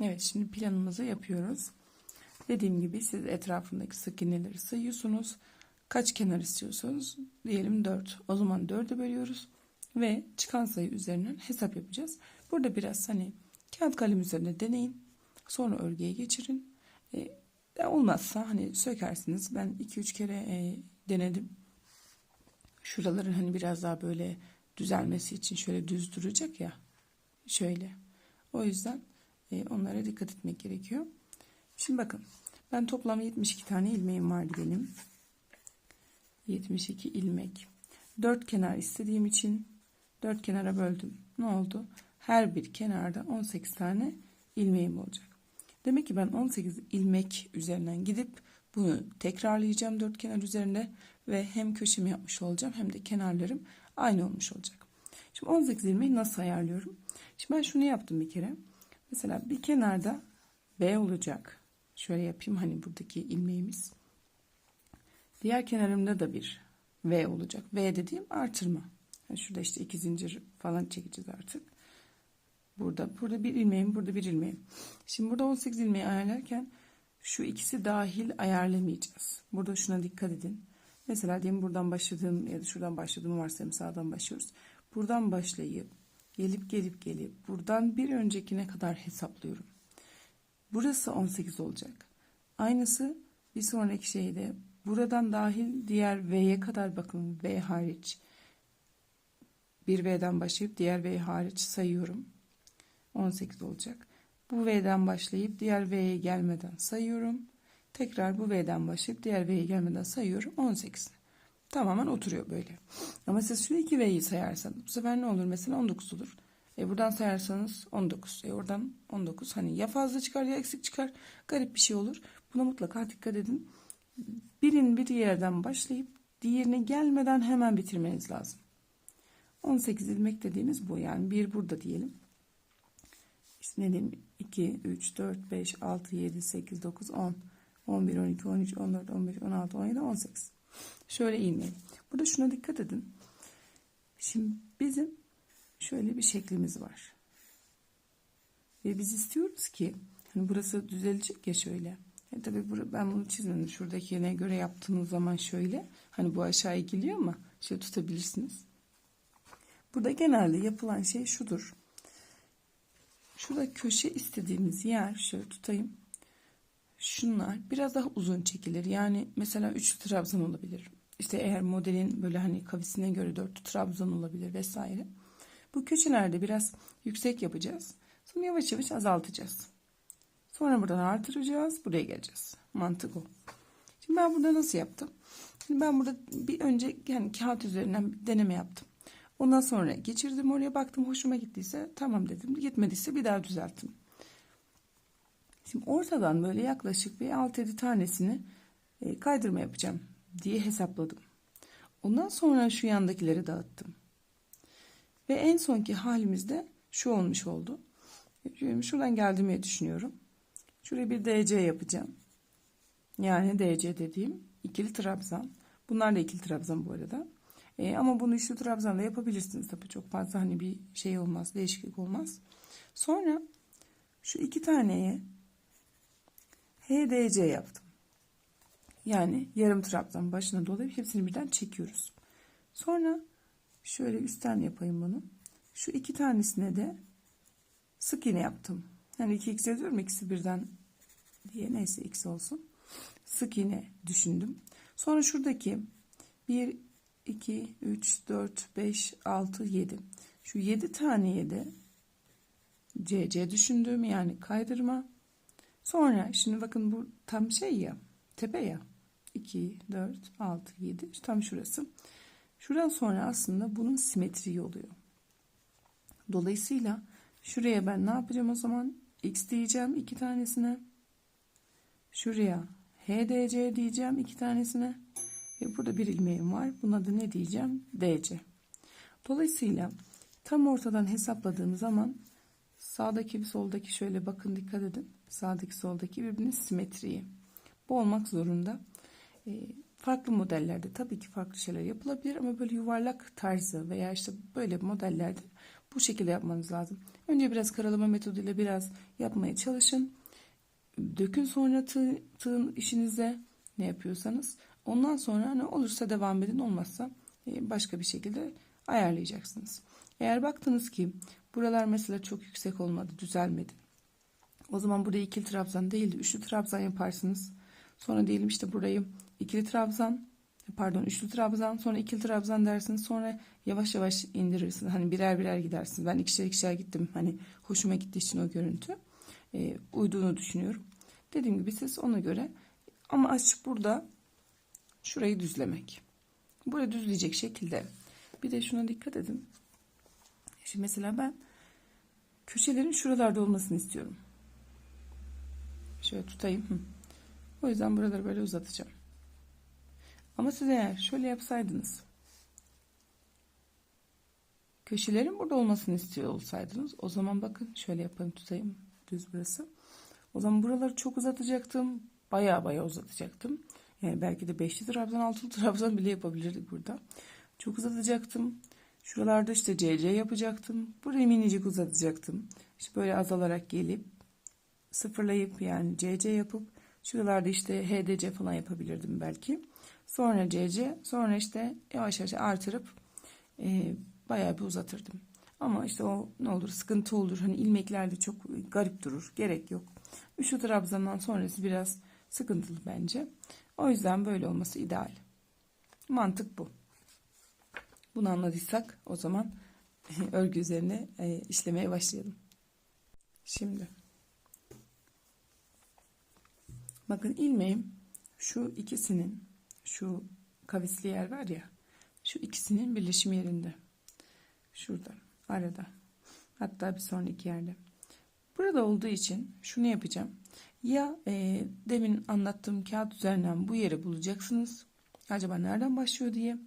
Evet şimdi planımızı yapıyoruz. Dediğim gibi siz etrafındaki sık iğneleri sayıyorsunuz. Kaç kenar istiyorsanız diyelim 4. O zaman 4'e bölüyoruz ve çıkan sayı üzerinden hesap yapacağız. Burada biraz hani kağıt kalem üzerinde deneyin. Sonra örgüye geçirin. E, olmazsa hani sökersiniz. Ben 2-3 kere e, denedim. Şuraların hani biraz daha böyle düzelmesi için şöyle düz duracak ya. Şöyle. O yüzden e, onlara dikkat etmek gerekiyor. Şimdi bakın. Ben toplam 72 tane ilmeğim vardı benim. 72 ilmek. 4 kenar istediğim için 4 kenara böldüm. Ne oldu? Her bir kenarda 18 tane ilmeğim olacak. Demek ki ben 18 ilmek üzerinden gidip bunu tekrarlayacağım 4 kenar üzerinde ve hem köşemi yapmış olacağım hem de kenarlarım aynı olmuş olacak. Şimdi 18 ilmeği nasıl ayarlıyorum? Şimdi ben şunu yaptım bir kere. Mesela bir kenarda B olacak. Şöyle yapayım hani buradaki ilmeğimiz. Diğer kenarımda da bir V olacak. V dediğim artırma. Yani şurada işte iki zincir falan çekeceğiz artık. Burada burada bir ilmeğim, burada bir ilmeğim. Şimdi burada 18 ilmeği ayarlarken şu ikisi dahil ayarlamayacağız. Burada şuna dikkat edin. Mesela diyelim buradan başladığım ya da şuradan başladığım varsayalım sağdan başlıyoruz. Buradan başlayıp gelip gelip gelip buradan bir öncekine kadar hesaplıyorum. Burası 18 olacak. Aynısı bir sonraki şeyde buradan dahil diğer V'ye kadar bakın V hariç. Bir V'den başlayıp diğer V hariç sayıyorum. 18 olacak. Bu V'den başlayıp diğer V'ye gelmeden sayıyorum. Tekrar bu V'den başlayıp diğer V'ye gelmeden sayıyorum. 18. Tamamen oturuyor böyle. Ama siz iki V'yi sayarsanız bu sefer ne olur? Mesela 19 olur. E buradan sayarsanız 19. E oradan 19. Hani ya fazla çıkar ya eksik çıkar. Garip bir şey olur. Buna mutlaka dikkat edin. Birin bir yerden başlayıp diğerine gelmeden hemen bitirmeniz lazım. 18 ilmek dediğimiz bu. Yani bir burada diyelim. İşte ne diyeyim? 2, 3, 4, 5, 6, 7, 8, 9, 10, 11, 12, 13, 14, 15, 16, 17, 18. Şöyle ilmeği. Burada şuna dikkat edin. Şimdi bizim şöyle bir şeklimiz var. Ve biz istiyoruz ki hani burası düzelecek ya şöyle. E tabii ben bunu çizmedim. Şuradakine göre yaptığınız zaman şöyle. Hani bu aşağıya geliyor ama şöyle tutabilirsiniz. Burada genelde yapılan şey şudur. Şurada köşe istediğimiz yer şöyle tutayım. Şunlar biraz daha uzun çekilir. Yani mesela üçlü trabzan olabilir. İşte eğer modelin böyle hani kavisine göre dörtlü trabzan olabilir vesaire. Bu köşelerde biraz yüksek yapacağız. Sonra yavaş yavaş azaltacağız. Sonra buradan artıracağız. Buraya geleceğiz. Mantık o. Şimdi ben burada nasıl yaptım? Şimdi ben burada bir önce yani kağıt üzerinden bir deneme yaptım. Ondan sonra geçirdim oraya baktım hoşuma gittiyse tamam dedim. Gitmediyse bir daha düzelttim. Şimdi ortadan böyle yaklaşık bir 6-7 tanesini e, kaydırma yapacağım diye hesapladım. Ondan sonra şu yandakileri dağıttım. Ve en sonki halimizde şu olmuş oldu. Şuradan geldiğimi düşünüyorum. Şuraya bir DC yapacağım. Yani DC dediğim ikili trabzan. Bunlar da ikili trabzan bu arada. E, ama bunu üçlü trabzanla yapabilirsiniz. Tabii çok fazla hani bir şey olmaz, değişiklik olmaz. Sonra şu iki taneye HDC yaptım. Yani yarım trabzan başına dolayıp hepsini birden çekiyoruz. Sonra şöyle üstten yapayım bunu. Şu iki tanesine de sık iğne yaptım. Yani iki x yazıyorum ikisi birden diye neyse x olsun. Sık iğne düşündüm. Sonra şuradaki 1, 2, 3, 4, 5, 6, 7. Şu 7 taneye de CC düşündüğüm yani kaydırma. Sonra şimdi bakın bu tam şey ya tepe ya. 2, 4, 6, 7 tam şurası. Şuradan sonra aslında bunun simetriği oluyor. Dolayısıyla şuraya ben ne yapacağım o zaman? X diyeceğim iki tanesine. Şuraya HDC diyeceğim iki tanesine. Ve burada bir ilmeğim var. Buna da ne diyeceğim? DC. Dolayısıyla tam ortadan hesapladığım zaman sağdaki bir soldaki şöyle bakın dikkat edin. Sağdaki soldaki birbirinin simetriği. Bu olmak zorunda. E, farklı modellerde tabii ki farklı şeyler yapılabilir ama böyle yuvarlak tarzı veya işte böyle modellerde Bu şekilde yapmanız lazım. Önce biraz karalama metoduyla biraz yapmaya çalışın. Dökün sonra tığ, tığın işinize ne yapıyorsanız. Ondan sonra ne olursa devam edin olmazsa e, başka bir şekilde ayarlayacaksınız. Eğer baktınız ki buralar mesela çok yüksek olmadı, düzelmedi. O zaman burayı ikili trabzan değil de üçlü trabzan yaparsınız. Sonra diyelim işte burayı ikili trabzan, pardon üçlü trabzan, sonra ikili trabzan dersiniz. Sonra yavaş yavaş indirirsiniz. Hani birer birer gidersiniz. Ben ikişer ikişer gittim. Hani hoşuma gittiği için o görüntü. E, uyduğunu düşünüyorum. Dediğim gibi siz ona göre ama açık burada şurayı düzlemek. Burayı düzleyecek şekilde. Bir de şuna dikkat edin. Şimdi mesela ben köşelerin şuralarda olmasını istiyorum. Şöyle tutayım. O yüzden buraları böyle uzatacağım. Ama siz eğer şöyle yapsaydınız. Köşelerin burada olmasını istiyor olsaydınız. O zaman bakın şöyle yapayım tutayım. Düz burası. O zaman buraları çok uzatacaktım. Baya baya uzatacaktım. Yani belki de 5'li trabzan 6'lı trabzan bile yapabilirdik burada. Çok uzatacaktım. Şuralarda işte CC yapacaktım. Burayı minicik uzatacaktım. İşte böyle azalarak gelip sıfırlayıp yani CC yapıp şuralarda işte HDC falan yapabilirdim belki. Sonra CC sonra işte yavaş yavaş artırıp e, bayağı bir uzatırdım. Ama işte o ne olur sıkıntı olur. Hani ilmeklerde çok garip durur. Gerek yok. Üçlü trabzandan sonrası biraz sıkıntılı bence. O yüzden böyle olması ideal. Mantık bu. Bunu anladıysak o zaman örgü üzerine e, işlemeye başlayalım. Şimdi bakın ilmeğim şu ikisinin şu kavisli yer var ya şu ikisinin birleşim yerinde. Şurada arada. Hatta bir sonraki yerde. Burada olduğu için şunu yapacağım. Ya e, demin anlattığım kağıt üzerinden bu yeri bulacaksınız. Acaba nereden başlıyor diye.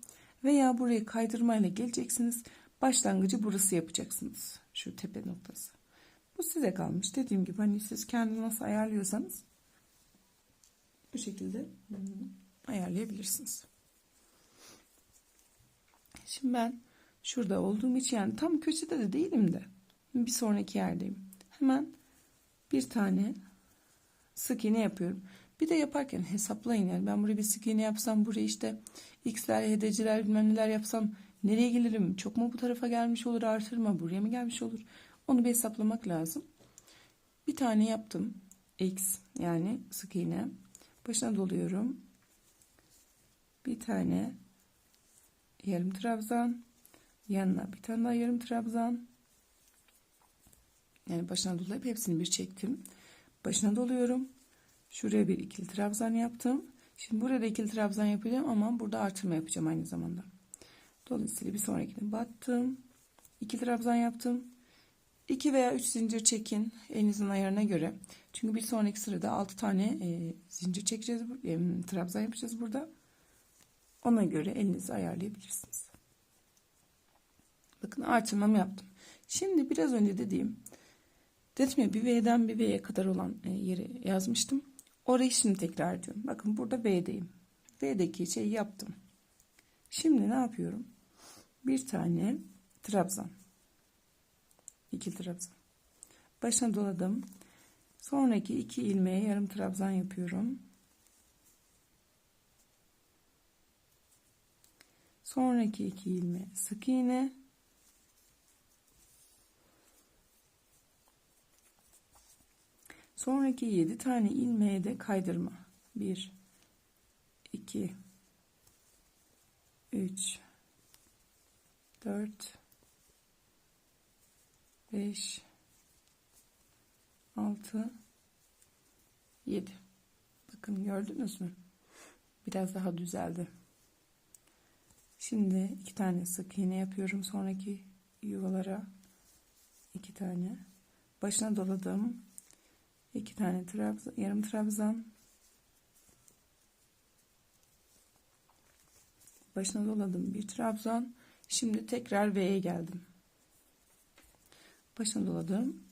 Veya burayı kaydırmayla geleceksiniz. Başlangıcı burası yapacaksınız. Şu tepe noktası. Bu size kalmış. Dediğim gibi hani siz kendiniz nasıl ayarlıyorsanız bu şekilde ayarlayabilirsiniz. Şimdi ben şurada olduğum için yani tam köşede de değilim de bir sonraki yerdeyim. Hemen bir tane sık iğne yapıyorum. Bir de yaparken hesaplayın yani ben buraya bir sık iğne yapsam buraya işte x'ler, hedeciler bilmem neler yapsam nereye gelirim? Çok mu bu tarafa gelmiş olur artır mı? Buraya mı gelmiş olur? Onu bir hesaplamak lazım. Bir tane yaptım. X yani sık iğne. Başına doluyorum. Bir tane yarım trabzan. Yanına bir tane daha yarım trabzan. Yani başına dolayıp hepsini bir çektim. Başına doluyorum. Şuraya bir ikili trabzan yaptım. Şimdi burada ikili trabzan yapacağım ama burada artırma yapacağım aynı zamanda. Dolayısıyla bir sonrakine battım. İkili trabzan yaptım. 2 veya 3 zincir çekin elinizin ayarına göre. Çünkü bir sonraki sırada 6 tane e, zincir çekeceğiz. E, trabzan yapacağız burada. Ona göre elinizi ayarlayabilirsiniz. Bakın artırmamı yaptım. Şimdi biraz önce dediğim dedim ya bir V'den bir V'ye kadar olan e, yeri yazmıştım. Orayı şimdi tekrar ediyorum. Bakın burada V'deyim. V'deki şeyi yaptım. Şimdi ne yapıyorum? Bir tane trabzan. İki trabzan. Başına doladım. Sonraki iki ilmeğe yarım trabzan yapıyorum. Sonraki iki ilmeğe sık iğne. Sonraki 7 tane ilmeğe de kaydırma. 1 2 3 4 5 6 7 Bakın gördünüz mü? Biraz daha düzeldi. Şimdi iki tane sık iğne yapıyorum sonraki yuvalara. iki tane. Başına doladım. iki tane trabzan, yarım trabzan. Başına doladım bir trabzan. Şimdi tekrar V'ye geldim. Başına doladım.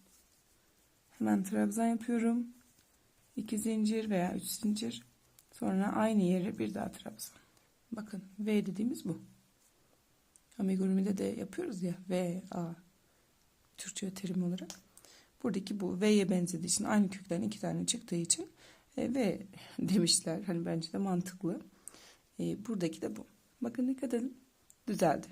Hemen trabzan yapıyorum. 2 zincir veya 3 zincir. Sonra aynı yere bir daha trabzan. Bakın V dediğimiz bu. Amigurumi'de de yapıyoruz ya. V, A. Türkçe terim olarak. Buradaki bu V'ye benzediği için aynı kökten iki tane çıktığı için e, V demişler. Hani bence de mantıklı. E, buradaki de bu. Bakın dikkat edin. Düzeldi.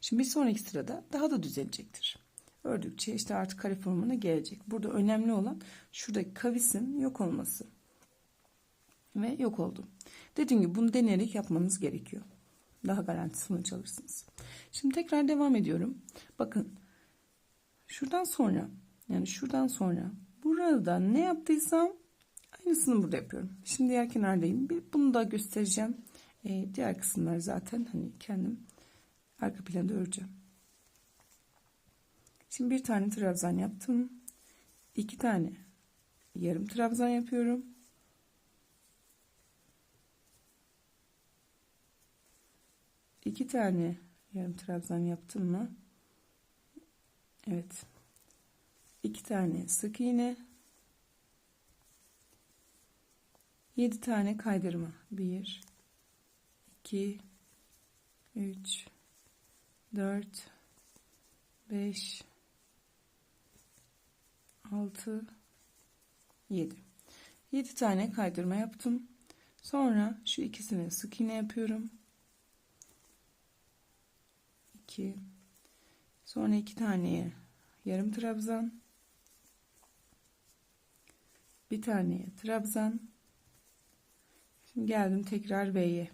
Şimdi bir sonraki sırada daha da düzelecektir. Ördükçe işte artık kare formuna gelecek. Burada önemli olan şuradaki kavisin yok olması. Ve yok oldu. Dediğim gibi bunu deneyerek yapmanız gerekiyor. Daha garanti sonuç alırsınız. Şimdi tekrar devam ediyorum. Bakın şuradan sonra yani şuradan sonra burada ne yaptıysam aynısını burada yapıyorum. Şimdi diğer kenardayım. Bunu da göstereceğim. Ee, diğer kısımlar zaten hani kendim arka planda öreceğim. Şimdi bir tane trabzan yaptım. iki tane yarım trabzan yapıyorum. İki tane yarım trabzan yaptım mı? Evet. iki tane sık iğne. Yedi tane kaydırma. Bir, iki, üç, dört, beş, altı, yedi. Yedi tane kaydırma yaptım. Sonra şu ikisini sık iğne yapıyorum. 2 sonra iki taneye yarım trabzan. Bir taneye trabzan. Şimdi geldim tekrar B'ye.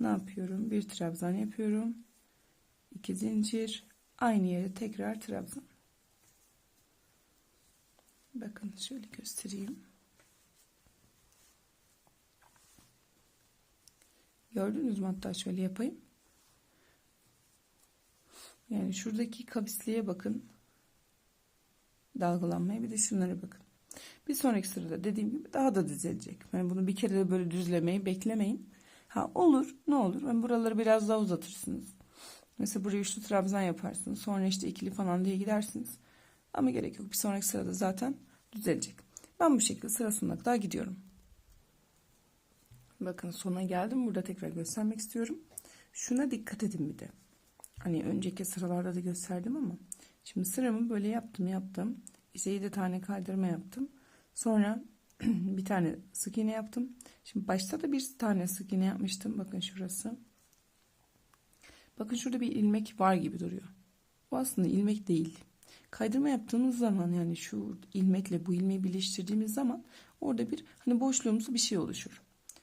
Ne yapıyorum? Bir trabzan yapıyorum. İki zincir. Aynı yere tekrar trabzan. Bakın şöyle göstereyim. Gördünüz mü? Hatta şöyle yapayım yani şuradaki kavisliğe bakın. Dalgalanmaya bir de şunlara bakın. Bir sonraki sırada dediğim gibi daha da düzelecek. Yani bunu bir kere de böyle düzlemeyi beklemeyin. Ha olur ne olur. Yani buraları biraz daha uzatırsınız. Mesela buraya üçlü trabzan yaparsınız. Sonra işte ikili falan diye gidersiniz. Ama gerek yok. Bir sonraki sırada zaten düzelecek. Ben bu şekilde sıra sonuna kadar gidiyorum. Bakın sona geldim. Burada tekrar göstermek istiyorum. Şuna dikkat edin bir de. Hani önceki sıralarda da gösterdim ama. Şimdi sıramı böyle yaptım yaptım. İşte 7 tane kaydırma yaptım. Sonra bir tane sık iğne yaptım. Şimdi başta da bir tane sık iğne yapmıştım. Bakın şurası. Bakın şurada bir ilmek var gibi duruyor. Bu aslında ilmek değil. Kaydırma yaptığımız zaman yani şu ilmekle bu ilmeği birleştirdiğimiz zaman orada bir hani boşluğumuz bir şey oluşur.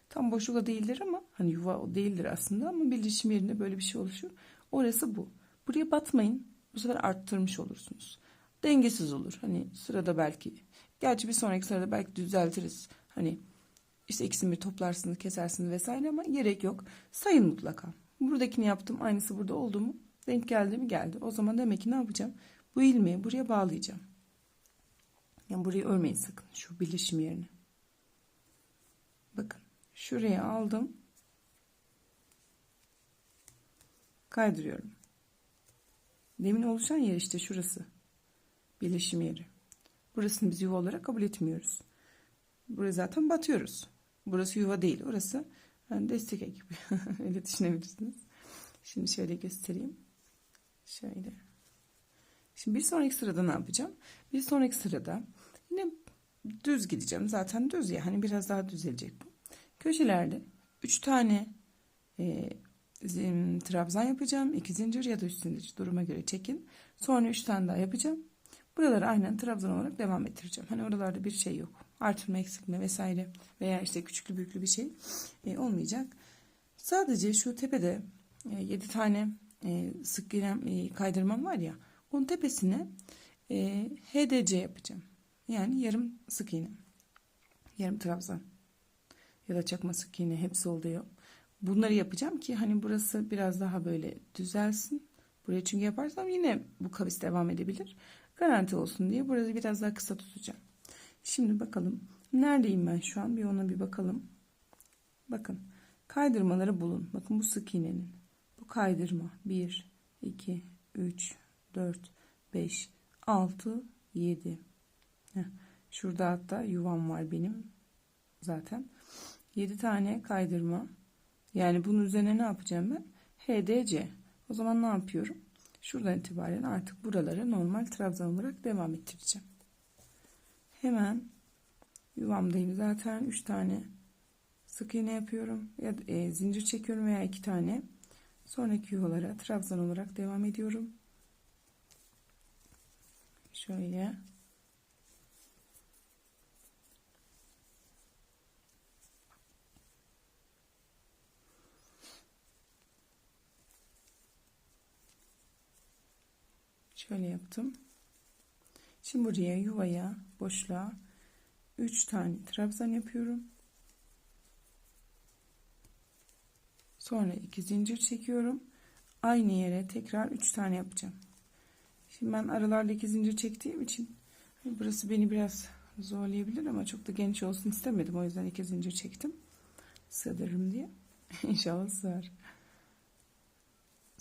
Tam boşlukla değildir ama hani yuva değildir aslında ama birleşim yerinde böyle bir şey oluşur. Orası bu. Buraya batmayın. Bu sefer arttırmış olursunuz. Dengesiz olur. Hani sırada belki. Gerçi bir sonraki sırada belki düzeltiriz. Hani işte ikisini bir toplarsınız, kesersiniz vesaire ama gerek yok. Sayın mutlaka. Buradakini yaptım. Aynısı burada oldu mu? Denk geldi mi? Geldi. O zaman demek ki ne yapacağım? Bu ilmeği buraya bağlayacağım. Yani burayı örmeyin sakın. Şu birleşim yerini. Bakın. Şuraya aldım. Kaydırıyorum. Demin oluşan yer işte şurası. Birleşim yeri. Burasını biz yuva olarak kabul etmiyoruz. Buraya zaten batıyoruz. Burası yuva değil. Orası yani destek ekibi. Öyle düşünebilirsiniz. Şimdi şöyle göstereyim. Şöyle. Şimdi bir sonraki sırada ne yapacağım? Bir sonraki sırada yine düz gideceğim. Zaten düz ya. Hani biraz daha düzelecek bu. Köşelerde 3 tane e, trabzan yapacağım. 2 zincir ya da 3 zincir duruma göre çekin. Sonra 3 tane daha yapacağım. Buraları aynen trabzan olarak devam ettireceğim. Hani oralarda bir şey yok. Artırma, eksiltme vesaire veya işte küçüklü büyüklü bir şey e, olmayacak. Sadece şu tepede e, 7 tane e, sık iğnem e, kaydırmam var ya. Onun tepesine e, HDC yapacağım. Yani yarım sık iğne. Yarım trabzan. Ya da çakma sık iğne hepsi oluyor. Bunları yapacağım ki hani burası biraz daha böyle düzelsin. Buraya çünkü yaparsam yine bu kavis devam edebilir. Garanti olsun diye burası biraz daha kısa tutacağım. Şimdi bakalım. Neredeyim ben şu an? Bir ona bir bakalım. Bakın. Kaydırmaları bulun. Bakın bu sık iğnenin. Bu kaydırma. 1, 2, 3, 4, 5, 6, 7. Heh. Şurada hatta yuvam var benim. Zaten. 7 tane kaydırma. Yani bunun üzerine ne yapacağım ben? HDC. O zaman ne yapıyorum? Şuradan itibaren artık buraları normal trabzan olarak devam ettireceğim. Hemen yuvamdayım zaten 3 tane sık iğne yapıyorum ya e, zincir çekiyorum veya 2 tane. Sonraki yuvalara trabzan olarak devam ediyorum. Şöyle Şöyle yaptım. Şimdi buraya yuvaya boşluğa 3 tane trabzan yapıyorum. Sonra 2 zincir çekiyorum. Aynı yere tekrar 3 tane yapacağım. Şimdi ben aralarda 2 zincir çektiğim için burası beni biraz zorlayabilir ama çok da geniş olsun istemedim. O yüzden 2 zincir çektim. Sığdırırım diye. İnşallah sığar.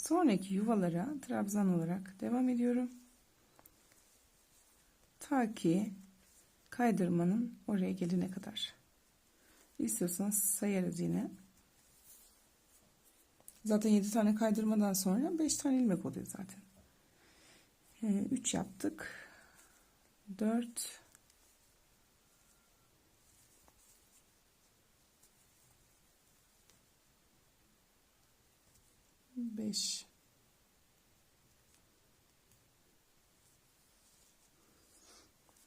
Sonraki yuvalara trabzan olarak devam ediyorum. Ta ki kaydırmanın oraya gelene kadar. İstiyorsanız sayarız yine. Zaten 7 tane kaydırmadan sonra 5 tane ilmek oluyor zaten. 3 ee, yaptık. 4 5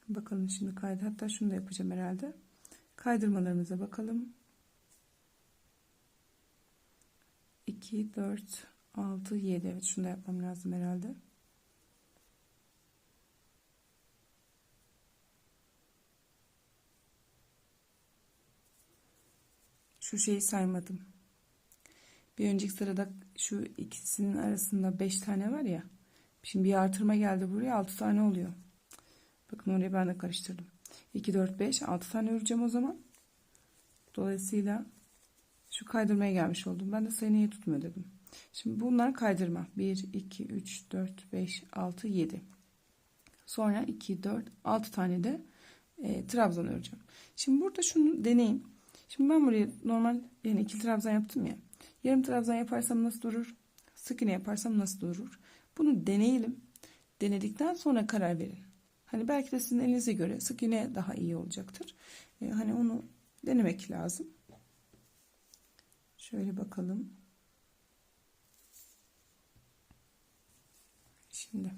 Bakalım şimdi kaydı. Hatta şunu da yapacağım herhalde. Kaydırmalarımıza bakalım. 2, 4, 6, 7. Evet şunu da yapmam lazım herhalde. Şu şeyi saymadım. Bir önceki sırada şu ikisinin arasında 5 tane var ya. Şimdi bir artırma geldi buraya 6 tane oluyor. Bakın orayı ben de karıştırdım. 2, 4, 5, 6 tane öreceğim o zaman. Dolayısıyla şu kaydırmaya gelmiş oldum. Ben de sayı niye tutmuyor dedim. Şimdi bunlar kaydırma. 1, 2, 3, 4, 5, 6, 7. Sonra 2, 4, 6 tane de e, trabzan öreceğim. Şimdi burada şunu deneyin. Şimdi ben buraya normal yani ikili trabzan yaptım ya. Yarım trabzan yaparsam nasıl durur? Sık iğne yaparsam nasıl durur? Bunu deneyelim. Denedikten sonra karar verin. Hani belki de sizin elinize göre sık iğne daha iyi olacaktır. Ee, hani onu denemek lazım. Şöyle bakalım. Şimdi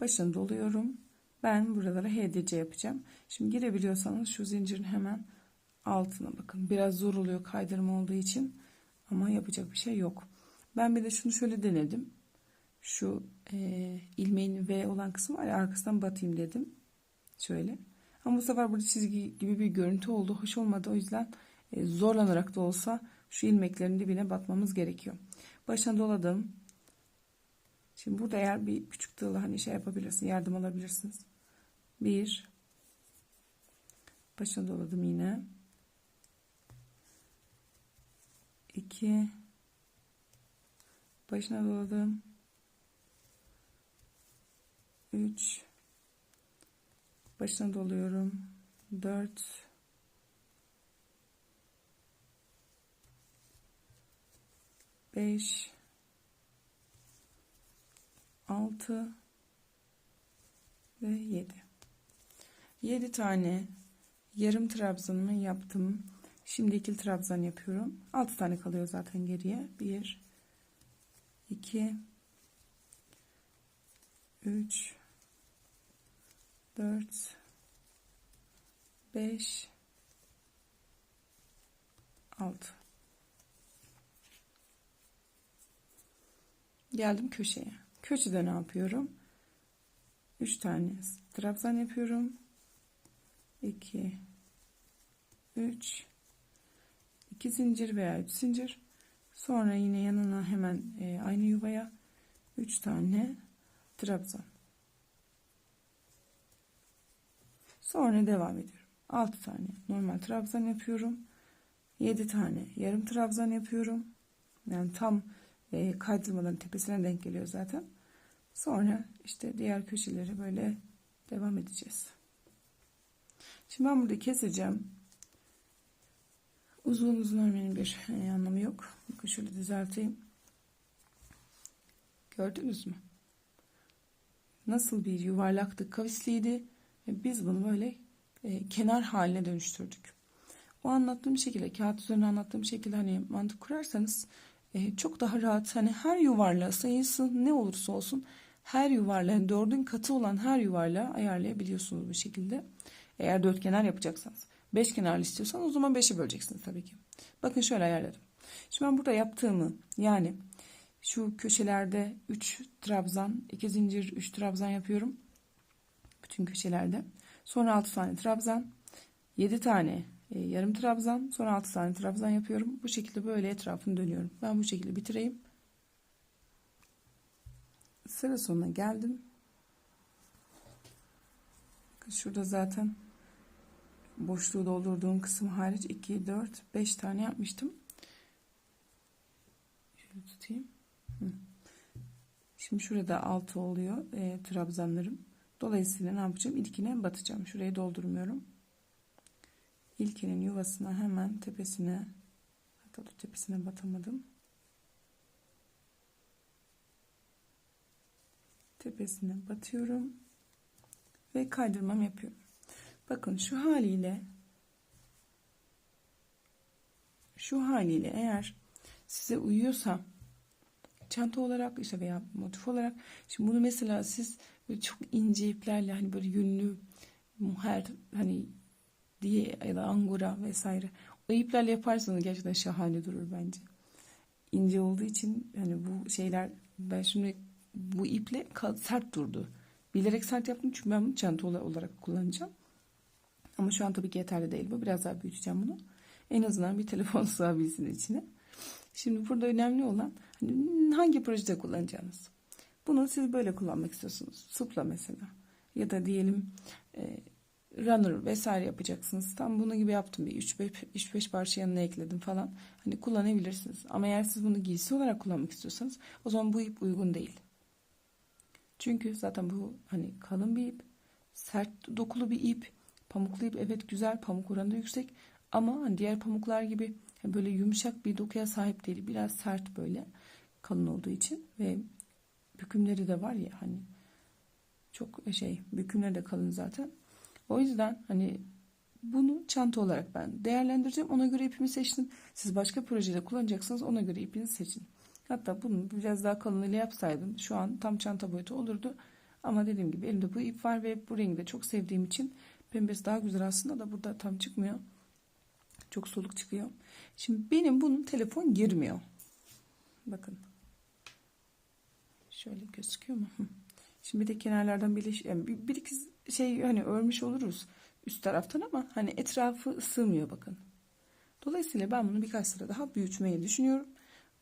başını doluyorum. Ben buralara HDC yapacağım. Şimdi girebiliyorsanız şu zincirin hemen altına bakın. Biraz zor oluyor kaydırma olduğu için. Ama yapacak bir şey yok. Ben bir de şunu şöyle denedim. Şu e, ilmeğin V olan kısmı var ya arkasından batayım dedim. Şöyle. Ama bu sefer burada çizgi gibi bir görüntü oldu. Hoş olmadı. O yüzden e, zorlanarak da olsa şu ilmeklerin dibine batmamız gerekiyor. Başına doladım. Şimdi burada eğer bir küçük tığla hani şey yapabilirsin, yardım alabilirsiniz. Bir. Başına doladım yine. 2 başına doladım 3 başına doluyorum. 4 5 6 ve 7 7 tane yarım trabzanımı yaptım Şimdi ikili trabzan yapıyorum. 6 tane kalıyor zaten geriye. 1 2 3 4 5 6 Geldim köşeye. Köşede ne yapıyorum? 3 tane trabzan yapıyorum. 2 3 2 zincir veya 3 zincir. Sonra yine yanına hemen e, aynı yuvaya 3 tane trabzan. Sonra devam ediyorum. 6 tane normal trabzan yapıyorum. 7 tane yarım trabzan yapıyorum. Yani tam e, kaydırmaların tepesine denk geliyor zaten. Sonra işte diğer köşeleri böyle devam edeceğiz. Şimdi ben burada keseceğim Uzun uzun örmenin bir e, anlamı yok. Bakın şöyle düzelteyim. Gördünüz mü? nasıl bir yuvarlaktı, kavisliydi biz bunu böyle e, kenar haline dönüştürdük. O anlattığım şekilde, kağıt üzerine anlattığım şekilde hani mantık kurarsanız e, çok daha rahat hani her yuvarlağı sayısı ne olursa olsun her yuvarlağın dördün katı olan her yuvarlağı ayarlayabiliyorsunuz bu şekilde. Eğer dört kenar yapacaksanız. Beş kenarlı istiyorsanız o zaman beşe böleceksiniz tabii ki. Bakın şöyle ayarladım. Şimdi ben burada yaptığımı yani şu köşelerde 3 trabzan, 2 zincir, 3 trabzan yapıyorum. Bütün köşelerde. Sonra 6 tane trabzan, 7 tane e, yarım trabzan, sonra 6 tane trabzan yapıyorum. Bu şekilde böyle etrafını dönüyorum. Ben bu şekilde bitireyim. Sıra sonuna geldim. Şurada zaten boşluğu doldurduğum kısım hariç 2, 4, 5 tane yapmıştım. Şöyle tutayım. Şimdi şurada 6 oluyor e, trabzanlarım. Dolayısıyla ne yapacağım? İlkine batacağım. Şurayı doldurmuyorum. İlkinin yuvasına hemen tepesine hatta tepesine batamadım. Tepesine batıyorum ve kaydırmam yapıyorum. Bakın şu haliyle şu haliyle eğer size uyuyorsa çanta olarak işte veya motif olarak şimdi bunu mesela siz böyle çok ince iplerle hani böyle yünlü muher hani diye ya da angora vesaire o iplerle yaparsanız gerçekten şahane durur bence. ince olduğu için hani bu şeyler ben şimdi bu iple sert durdu. Bilerek sert yaptım çünkü ben bunu çanta olarak kullanacağım. Ama şu an tabii ki yeterli değil bu. Biraz daha büyüteceğim bunu. En azından bir telefon sığabilsin içine. Şimdi burada önemli olan hani hangi projede kullanacağınız. Bunu siz böyle kullanmak istiyorsunuz. Supla mesela. Ya da diyelim e, runner vesaire yapacaksınız. Tam bunu gibi yaptım. Bir 3-5 parça yanına ekledim falan. Hani kullanabilirsiniz. Ama eğer siz bunu giysi olarak kullanmak istiyorsanız o zaman bu ip uygun değil. Çünkü zaten bu hani kalın bir ip. Sert dokulu bir ip. Pamuklu ip evet güzel. Pamuk oranı da yüksek. Ama hani diğer pamuklar gibi böyle yumuşak bir dokuya sahip değil. Biraz sert böyle kalın olduğu için ve bükümleri de var ya hani çok şey bükümleri de kalın zaten. O yüzden hani bunu çanta olarak ben değerlendireceğim. Ona göre ipimi seçtim. Siz başka projede kullanacaksınız. Ona göre ipinizi seçin. Hatta bunu biraz daha kalınlığıyla yapsaydım şu an tam çanta boyutu olurdu. Ama dediğim gibi elimde bu ip var ve bu rengi de çok sevdiğim için pembesi daha güzel aslında da burada tam çıkmıyor. Çok soluk çıkıyor. Şimdi benim bunun telefon girmiyor. Bakın. Şöyle gözüküyor mu? Şimdi bir de kenarlardan birleş yani bir, bir iki şey hani örmüş oluruz üst taraftan ama hani etrafı sığmıyor bakın. Dolayısıyla ben bunu birkaç sıra daha büyütmeyi düşünüyorum.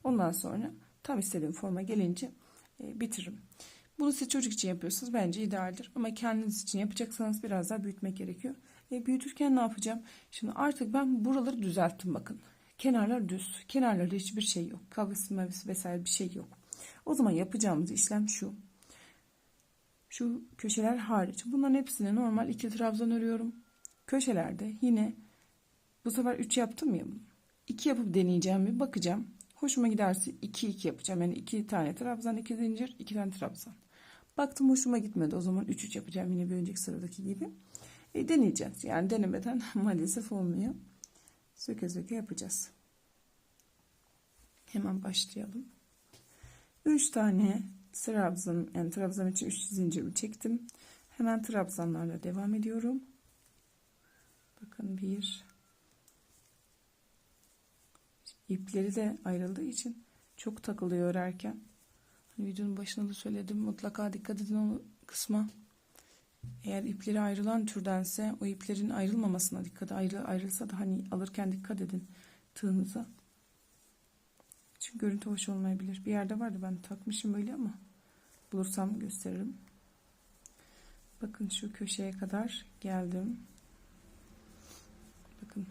Ondan sonra tam istediğim forma gelince e, bitiririm. Bunu siz çocuk için yapıyorsunuz bence idealdir. Ama kendiniz için yapacaksanız biraz daha büyütmek gerekiyor. E, büyütürken ne yapacağım? Şimdi artık ben buraları düzelttim bakın. Kenarlar düz. Kenarlarda hiçbir şey yok. Kavgası mavisi vesaire bir şey yok. O zaman yapacağımız işlem şu. Şu köşeler hariç. Bunların hepsini normal iki trabzan örüyorum. Köşelerde yine bu sefer 3 yaptım ya. 2 yapıp deneyeceğim bir bakacağım. Hoşuma giderse 2 2 yapacağım. Yani 2 tane trabzan, 2 zincir, 2 tane trabzan. Baktım hoşuma gitmedi. O zaman 3 3 yapacağım yine bir önceki sıradaki gibi. E, deneyeceğiz. Yani denemeden maalesef olmuyor. Söke söke yapacağız. Hemen başlayalım. 3 tane trabzan yani trabzan için 3 zincirimi çektim. Hemen trabzanlarla devam ediyorum. Bakın bir ipleri de ayrıldığı için çok takılıyor örerken. Videonun başında da söyledim. Mutlaka dikkat edin o kısma. Eğer ipleri ayrılan türdense o iplerin ayrılmamasına dikkat ayrı, ayrılsa da hani alırken dikkat edin tığınıza. Çünkü görüntü hoş olmayabilir. Bir yerde vardı ben takmışım böyle ama bulursam gösteririm. Bakın şu köşeye kadar geldim. Bakın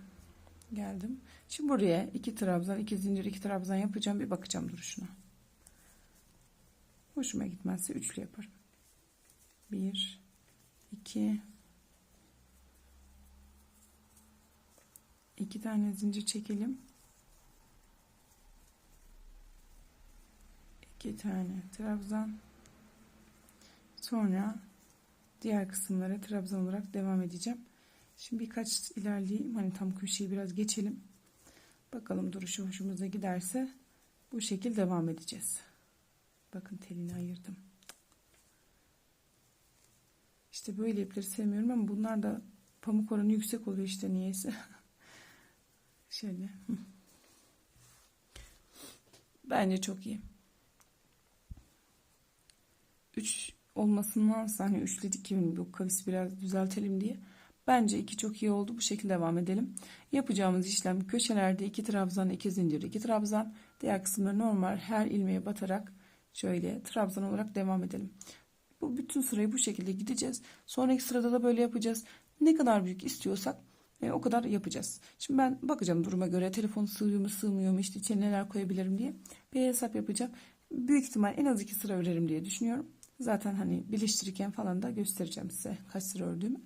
geldim. Şimdi buraya iki trabzan, iki zincir, iki trabzan yapacağım. Bir bakacağım duruşuna. Hoşuma gitmezse üçlü yaparım. Bir, iki, iki tane zincir çekelim. İki tane trabzan. Sonra diğer kısımlara trabzan olarak devam edeceğim. Şimdi birkaç ilerleyeyim. Hani tam köşeyi biraz geçelim. Bakalım duruşu hoşumuza giderse bu şekil devam edeceğiz. Bakın telini ayırdım. İşte böyle ipleri sevmiyorum ama bunlar da pamuk oranı yüksek oluyor işte niyeyse. Şöyle. Bence çok iyi. 3 olmasındansa hani üçledik ki bu kavis biraz düzeltelim diye. Bence iki çok iyi oldu. Bu şekilde devam edelim. Yapacağımız işlem köşelerde iki trabzan, iki zincir, iki trabzan. Diğer kısımları normal her ilmeğe batarak şöyle trabzan olarak devam edelim. Bu bütün sırayı bu şekilde gideceğiz. Sonraki sırada da böyle yapacağız. Ne kadar büyük istiyorsak e, o kadar yapacağız. Şimdi ben bakacağım duruma göre telefon sığıyor mu sığmıyor mu işte içine neler koyabilirim diye bir hesap yapacağım. Büyük ihtimal en az iki sıra örerim diye düşünüyorum. Zaten hani birleştirirken falan da göstereceğim size kaç sıra ördüğümü.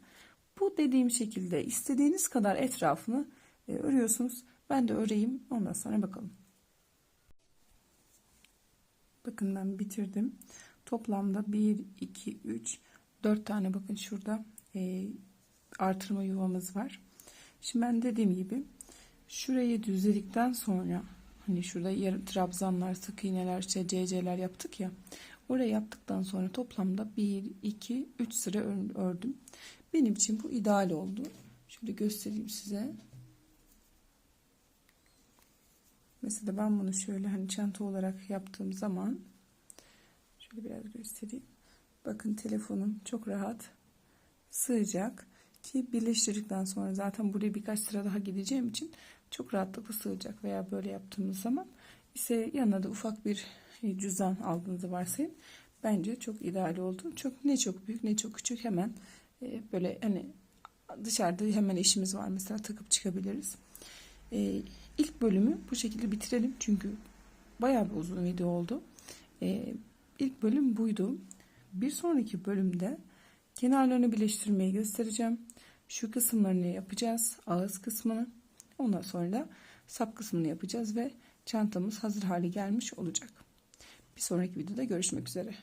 Bu dediğim şekilde istediğiniz kadar etrafını e, örüyorsunuz. Ben de öreyim ondan sonra bakalım. Bakın ben bitirdim. Toplamda 1, 2, 3, 4 tane bakın şurada e, artırma yuvamız var. Şimdi ben dediğim gibi şurayı düzledikten sonra hani şurada yarım trabzanlar, sık iğneler, şey, CC'ler yaptık ya. Orayı yaptıktan sonra toplamda 1, 2, 3 sıra ördüm. Benim için bu ideal oldu. Şöyle göstereyim size. Mesela ben bunu şöyle hani çanta olarak yaptığım zaman şöyle biraz göstereyim. Bakın telefonum çok rahat sığacak ki birleştirdikten sonra zaten buraya birkaç sıra daha gideceğim için çok rahatlıkla sığacak veya böyle yaptığımız zaman ise yanına da ufak bir cüzdan aldığınızı varsayın. Bence çok ideal oldu. Çok ne çok büyük ne çok küçük hemen e, böyle hani dışarıda hemen işimiz var mesela takıp çıkabiliriz. E, ilk bölümü bu şekilde bitirelim çünkü bayağı bir uzun video oldu. E, ilk bölüm buydu. Bir sonraki bölümde kenarlarını birleştirmeyi göstereceğim. Şu kısımlarını yapacağız. Ağız kısmını. Ondan sonra da sap kısmını yapacağız ve çantamız hazır hale gelmiş olacak. Bir sonraki videoda görüşmek üzere.